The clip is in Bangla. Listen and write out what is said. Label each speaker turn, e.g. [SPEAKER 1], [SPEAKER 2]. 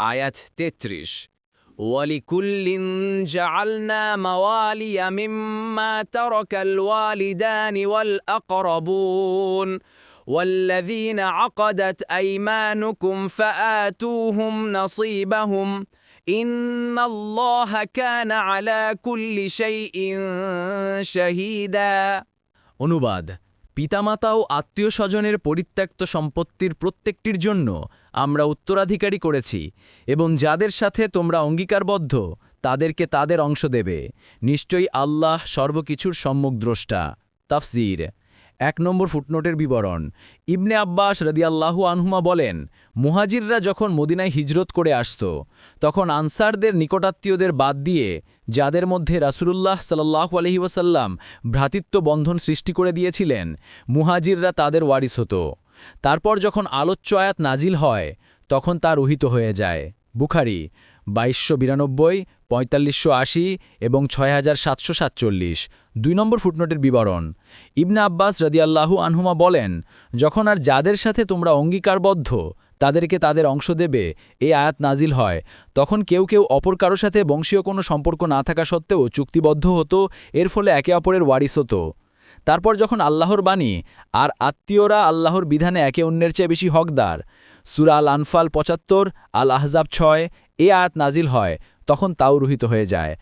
[SPEAKER 1] আয়াত তেত্রিশ ولكل جعلنا موالي مما ترك الوالدان والأقربون والذين عقدت أيمانكم فآتوهم نصيبهم إن الله كان على كل شيء شهيدا অনুবাদ পিতামাতা ও আত্মীয় স্বজনের পরিত্যক্ত সম্পত্তির প্রত্যেকটির জন্য আমরা উত্তরাধিকারী করেছি এবং যাদের সাথে তোমরা অঙ্গীকারবদ্ধ, তাদেরকে তাদের অংশ দেবে। নিশ্চয়ই আল্লাহ সর্বকিছুর সম্মুখ দ্রষ্টা। তাফসির এক নম্বর ফুটনোটের বিবরণ। ইবনে আব্বাস রাদিয়াল্লাহু আনহুমা বলেন, মুহাজিররা যখন মদিনায় হিজরত করে আসত, তখন আনসারদের নিকটাত্মীয়দের বাদ দিয়ে, যাদের মধ্যে রাসূলুল্লাহ সাল্লাহ ওয়াসাল্লাম ভ্রাতৃত্ব বন্ধন সৃষ্টি করে দিয়েছিলেন, মুহাজিররা তাদের ওয়ারিস হতো। তারপর যখন আলোচ্য আয়াত নাজিল হয়, তখন তা রহিত হয়ে যায়। বুখারি বাইশশো বিরানব্বই, পঁয়তাল্লিশশো আশি এবং ছয় হাজার সাতশো সাতচল্লিশ। দুই নম্বর ফুটনোটের বিবরণ। ইবনা আব্বাস রদিয়াল্লাহু আনহুমা বলেন, যখন আর যাদের সাথে তোমরা অঙ্গীকারবদ্ধ, তাদেরকে তাদের অংশ দেবে এই আয়াত নাজিল হয়। তখন কেউ কেউ অপর কারও সাথে বংশীয় কোনো সম্পর্ক না থাকা সত্ত্বেও চুক্তিবদ্ধ হতো, এর ফলে একে অপরের ওয়ারিস হতো। তারপর যখন আল্লাহর বাণী আর আত্মীয়রা আল্লাহর বিধানে একে অন্যের চেয়ে বেশি হকদার, সুরা আল আনফাল পঁচাত্তর আল আহজাব ছয় এ আয়াত নাজিল হয় তখন তাও রহিত হয়ে যায়।